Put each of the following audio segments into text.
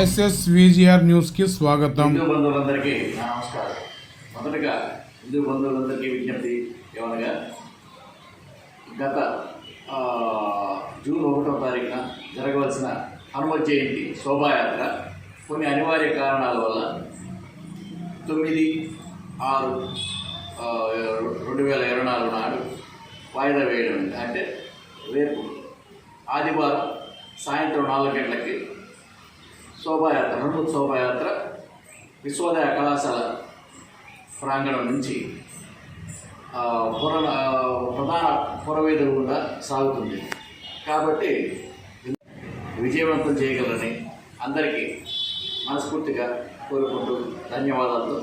ఎస్ఎస్విజిఆర్ న్యూస్కి స్వాగతం. హిందూ బంధువులందరికీ నా నమస్కారం. మొదటగా హిందూ బంధువులందరికీ విజ్ఞప్తి ఏమనగా గత జూన్ ఒకటో తారీఖున జరగవలసిన హనుమ జయంతి శోభాయాత్ర కొన్ని అనివార్య కారణాల వల్ల తొమ్మిది ఆరు రెండు వేల ఇరవై నాలుగు నాడు వాయిదా వేయడం అంటే రేపు ఆదివారం సాయంత్రం నాలుగు గంటలకి శోభాయాత్ర హనుమత్ శోభాయాత్ర విశ్వోదయ కళాశాల ప్రాంగణం నుంచి పుర ప్రధాన పురవేదుల గుండా సాగుతుంది. కాబట్టి విజయవంతం చేయగలరని అందరికీ మనస్ఫూర్తిగా కోరుకుంటూ ధన్యవాదాలతో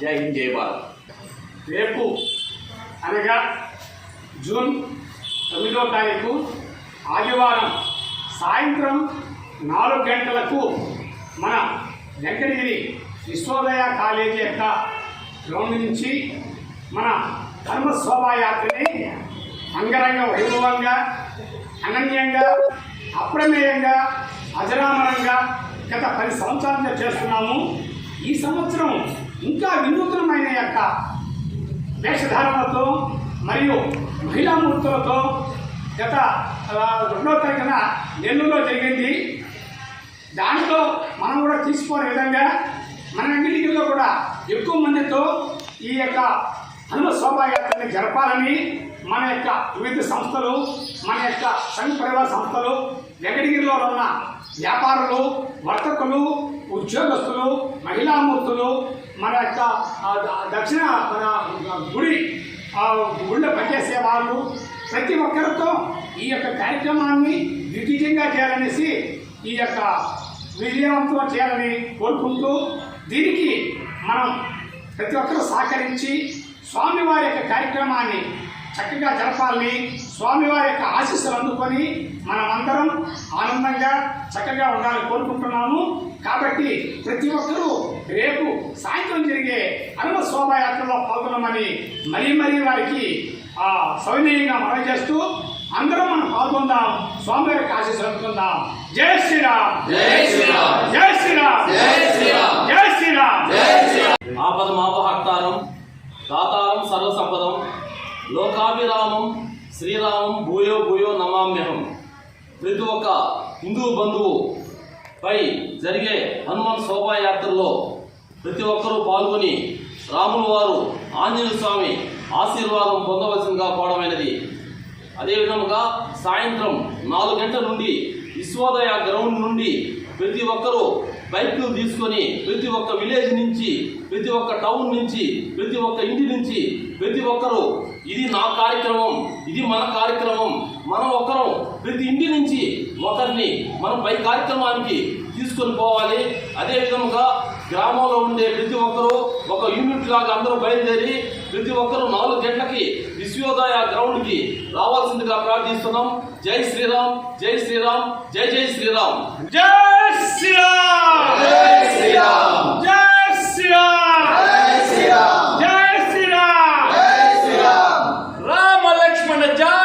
జై హింద్ జై భారత్. రేపు అనగా జూన్ తొమ్మిదో తారీఖు ఆదివారం సాయంత్రం నాలుగు గంటలకు మన వెంకటగిరి విశ్వోదయ కాలేజీ యొక్క గ్రౌండ్ నుంచి మన ధర్మ శోభాయాత్రని అంగరంగ వైభవంగా అనన్యంగా అప్రమేయంగా అజరామరంగా గత పది సంవత్సరాలుగా చేస్తున్నాము. ఈ సంవత్సరం ఇంకా వినూత్నమైన యొక్క వేషధారణతో మరియు మహిళామూర్తులతో గత రెండో తారీఖున నెల్లూరులో జరిగింది. దాంట్లో మనం కూడా తీసుకోని విధంగా మన అంగడిలో కూడా ఎక్కువ మందితో ఈ యొక్క హనుమ శోభాయాత్రని జరపాలని మన యొక్క వివిధ సంస్థలు మన యొక్క సంఘ పరివార సంస్థలు వెంకటగిరిలో ఉన్న వ్యాపారులు వర్తకులు ఉద్యోగస్తులు మహిళామూర్తులు మన యొక్క దక్షిణ మన గుడి గుండె పనిచేసే వాళ్ళు ప్రతి ఒక్కరితో ఈ యొక్క కార్యక్రమాన్ని దిగ్విజయంగా చేయాలనేసి ఈ యొక్క విజయవంతం చేయాలని కోరుకుంటూ దీనికి మనం ప్రతి ఒక్కరూ సహకరించి స్వామివారి యొక్క కార్యక్రమాన్ని చక్కగా జరపాలని స్వామివారి యొక్క ఆశీస్సులు అందుకొని మనమందరం ఆనందంగా చక్కగా ఉండాలని కోరుకుంటున్నాము. కాబట్టి ప్రతి ఒక్కరూ రేపు సాయంత్రం జరిగే హనుమ శోభాయాత్రలో పాల్గొనమని మరీ మరీ వారికి ఆ, సవినయంగా మనవి చేస్తూ అందరం మనం పాల్గొందాం. స్వామివారికి ఆశీస్సులు అందుకుందాం. జై శ్రీరామ్. జై శ్రీరామ్. జై శ్రీరామ్. జై శ్రీరామ్. జై శ్రీరామ్. ఆపదమాపహర్తారం దాతారం సర్వసంపదం లోకాభిరామం శ్రీరామం భూయో భూయో నమామ్యహం. ప్రతి ఒక్క హిందూ బంధువు పై జరిగే హనుమాన్ శోభాయాత్రలో ప్రతి ఒక్కరూ పాల్గొని రాముల వారు ఆంజనేయ స్వామి ఆశీర్వాదం పొందవలసిందిగా కోవడమైనది అదేవిధముగా సాయంత్రం నాలుగు గంటల నుండి విశ్వోదయ గ్రౌండ్ నుండి ప్రతి ఒక్కరూ బైక్లు తీసుకొని ప్రతి ఒక్క విలేజ్ నుంచి ప్రతి ఒక్క టౌన్ నుంచి ప్రతి ఒక్క ఇంటి నుంచి ప్రతి ఒక్కరూ ఇది నా కార్యక్రమం ఇది మన కార్యక్రమం. మనం ఒకరం ప్రతి ఇంటి నుంచి ఒకరిని మనం పై కార్యక్రమానికి తీసుకొని పోవాలి. అదే విధముగా గ్రామంలో ఉండే ప్రతి ఒక్కరూ ఒక యూనిట్ లాగా అందరూ బయలుదేరి ప్రతి ఒక్కరూ నాలుగు గంటలకి విశ్వోదయ గ్రౌండ్కి రావాల్సిందిగా ప్రార్థిస్తున్నాం. జై శ్రీరామ్ జై శ్రీరామ్ జై జై శ్రీరామ్. జై జై జై శ్రీరామ్! రామ లక్ష్మణ జా